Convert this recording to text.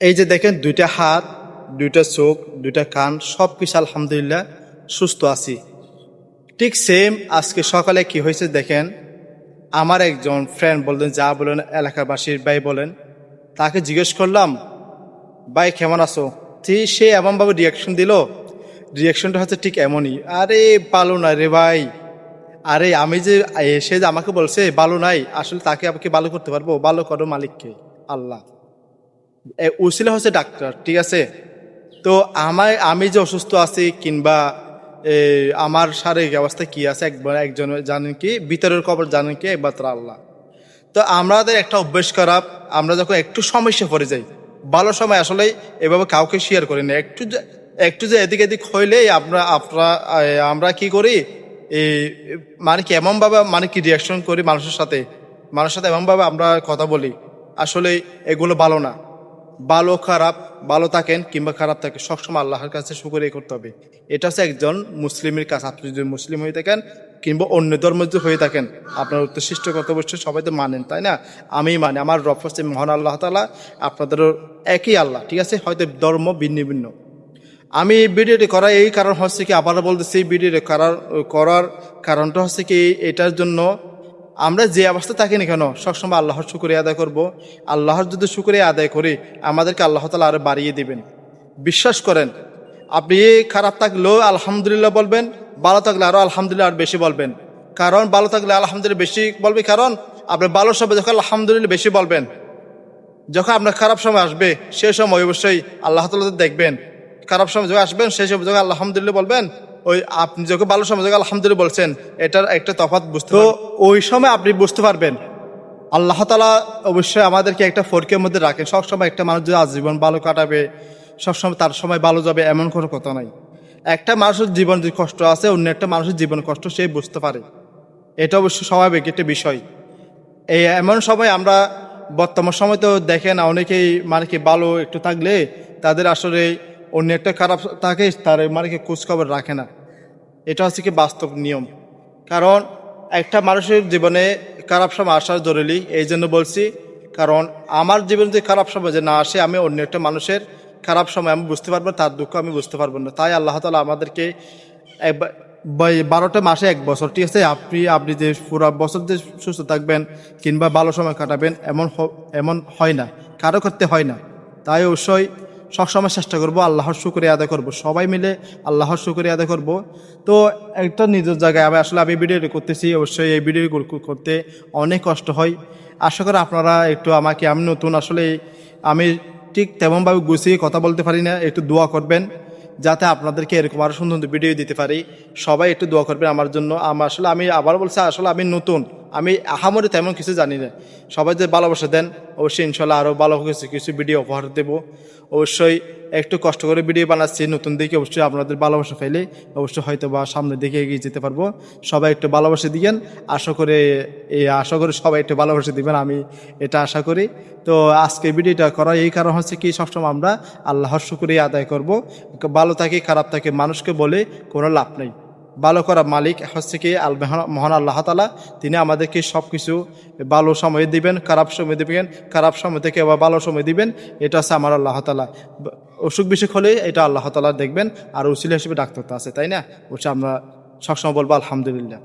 এই যে দেখেন দুইটা হাত, দুইটা চোখ, দুইটা কান সব কিছু আলহামদুলিল্লাহ সুস্থ আছি। ঠিক সেম আজকে সকালে কি হয়েছে দেখেন, আমার একজন ফ্রেন্ড বললেন, যা বলেন এলাকাবাসীর ভাই বলেন। তাকে জিজ্ঞেস করলাম, ভাই, কেমন আছো? ঠিক সে এমনভাবে রিয়াকশন দিল। রিয়াকশনটা হচ্ছে ঠিক এমনই, আরে, ভালো না রে ভাই। আরে, আমি যে সে যে আমাকে বলছে, ভালো নাই, আসলে তাকে আমাকে ভালো করতে পারব? ভালো করো মালিককে, আল্লাহ। উসিলা হচ্ছে ডাক্তার, ঠিক আছে? তো আমায়, আমি যে অসুস্থ আছি কিংবা আমার শারীরিক অবস্থা কি আছে, একবার একজন জানেন কি? ভিতরের খবর জানেন কি? একমাত্র আল্লাহ। তো আমাদের একটা অভ্যেস খারাপ, আমরা যখন একটু সমস্যা পড়ে যাই, ভালো সময় আসলে এভাবে কাউকে শেয়ার করি না। একটু একটু যে এদিক এদিক হইলেই আমরা আপনারা আমরা কি করি? এই মানে কি এমনভাবে মানে কি রিয়াকশন করি মানুষের সাথে? মানুষের সাথে এমনভাবে আমরা কথা বলি। আসলে এগুলো ভালো না। ভালো, খারাপ, ভালো থাকেন কিংবা খারাপ থাকে, সবসময় আল্লাহর কাছে শুকরিয়া করতে হবে। এটা হচ্ছে একজন মুসলিমের কাছে আপনি যদি মুসলিম হয়ে থাকেন কিংবা অন্য ধর্ম যদি হয়ে থাকেন, আপনার উত্তর সৃষ্ট কর্তব্য সবাই তো মানেন, তাই না? আমি মানে। আমার রব হচ্ছে মহান আল্লাহ তালা আপনাদেরও একই আল্লাহ, ঠিক আছে? হয়তো ধর্ম ভিন্ন ভিন্ন। আমি এই ভিডিওটি করা এই কারণ হচ্ছে কি, আবারও বলতেছি, এই ভিডিওটি করার করার কারণটা হচ্ছে কি, এটার জন্য আমরা যে অবস্থা থাকি না কেন, সবসময় আল্লাহর শুক্রিয়া আদায় করব। আল্লাহর যদি শুক্রিয়া আদায় করি, আমাদেরকে আল্লাহ তালা আরও বাড়িয়ে দিবেন। বিশ্বাস করেন, আপনি খারাপ থাকলেও আলহামদুলিল্লাহ বলবেন, ভালো থাকলে আরও আলহামদুলিল্লাহ আর বেশি বলবেন। কারণ ভালো থাকলে আলহামদুলিল্লাহ বেশি বলবে কারণ, আপনি ভালো সময় যখন আলহামদুলিল্লাহ বেশি বলবেন, যখন আপনার খারাপ সময় আসবে, সে সময় অবশ্যই আল্লাহ তালা দেখবেন। খারাপ সময় যখন আসবেন সেই সময় যখন আলহামদুলিল্লাহ বলবেন ওই আপনি যখন ভালো সময় যখন আলহামদুলিল্লাহ বলছেন এটার একটা তফাৎ বুঝতে তো ওই সময় আপনি বুঝতে পারবেন। আল্লাহ তালা অবশ্যই আমাদেরকে একটা ফোরকের মধ্যে রাখেন। সবসময় একটা মানুষ যদি আজীবন ভালো কাটাবে সবসময় তার সময় ভালো যাবে এমন কোনো কথা নাই। একটা মানুষের জীবন যে কষ্ট আছে অন্য একটা মানুষের জীবন কষ্ট সে বুঝতে পারে। এটা অবশ্য স্বাভাবিক একটা বিষয়। এই এমন সময় আমরা বর্তমান সময় তো দেখেন অনেকেই মানে কি ভালো একটু থাকলে তাদের আসলে অন্য একটা খারাপ থাকে, তার মানে কি খোঁজখবর রাখে না। এটা হচ্ছে কি বাস্তব নিয়ম। কারণ একটা মানুষের জীবনে খারাপ সময় আসার জরুরি, এই জন্য বলছি, কারণ আমার জীবনে যে খারাপ সময় যে না আসে, আমি অন্য একটা মানুষের খারাপ সময় আমি বুঝতে পারব, তার দুঃখ আমি বুঝতে পারব না। তাই আল্লাহ তালা আমাদেরকে বারোটা মাসে এক বছর, ঠিক আছে? আপনি আপনি যে পুরো বছর যে সুস্থ থাকবেন কিংবা ভালো সময় কাটাবেন, এমন এমন হয় না, কারও করতে হয় না। তাই অবশ্যই সবসময় চেষ্টা করব, আল্লাহর শুক্রিয়া আদায় করব। সবাই মিলে আল্লাহর শুক্রিয়া আদায় করব। তো একটা নিজের জায়গায় আমি আসলে আমি ভিডিও করতেছি, অবশ্যই এই ভিডিও করতে অনেক কষ্ট হয়। আশা করি আপনারা একটু আমাকে, আমি নতুন আসলে, আমি ঠিক তেমনভাবে গুছিয়ে কথা বলতে পারি না, একটু দোয়া করবেন। যাতে আপনাদেরকে এরকম আরও সুন্দর সুন্দর ভিডিও দিতে পারি। সবাই একটু দোয়া করবেন আমার জন্য। আমার আসলে আমি আবার বলছি, আসলে আমি নতুন। আমি আহামরি তেমন কিছু জানি না। সবাই যে ভালোবাসা দেন, অবশ্যই ইনশাল্লাহ আরও ভালো কিছু কিছু ভিডিও উপহার দেবো। অবশ্যই একটু কষ্ট করে ভিডিও বানাচ্ছি, নতুন দিকে অবশ্যই আপনাদের ভালোবাসা পেলে অবশ্যই হয়তো বা সামনের দিকে এগিয়ে যেতে পারব। সবাই একটু ভালোবাসা দিবেন আশা করে এই আশা করি সবাই একটু ভালোবাসা দিবেন, আমি এটা আশা করি। তো আজকে ভিডিওটা করা এই কারণ হচ্ছে কি, সবসময় আমরা আল্লাহর শুক্রিয়া আদায় করব। ভালো থাকে, খারাপ থাকে, মানুষকে বলে কোনো লাভ নেই। ভালো করা মালিক হচ্ছে কি? আল মহান- মহান আল্লাহ তালা তিনি আমাদেরকে সব কিছু ভালো সময় দিবেন, খারাপ সময় দিবেন, খারাপ সময় থেকে আবার ভালো সময় দিবেন। এটা হচ্ছে আমার আল্লাহ তালা অসুখ বিসুখ হলে এটা আল্লাহ তালা দেখবেন, আর উচিল হিসেবে ডাক্তার তো আছে, তাই না? ওটা আমরা সবসময় বলব, আলহামদুলিল্লাহ।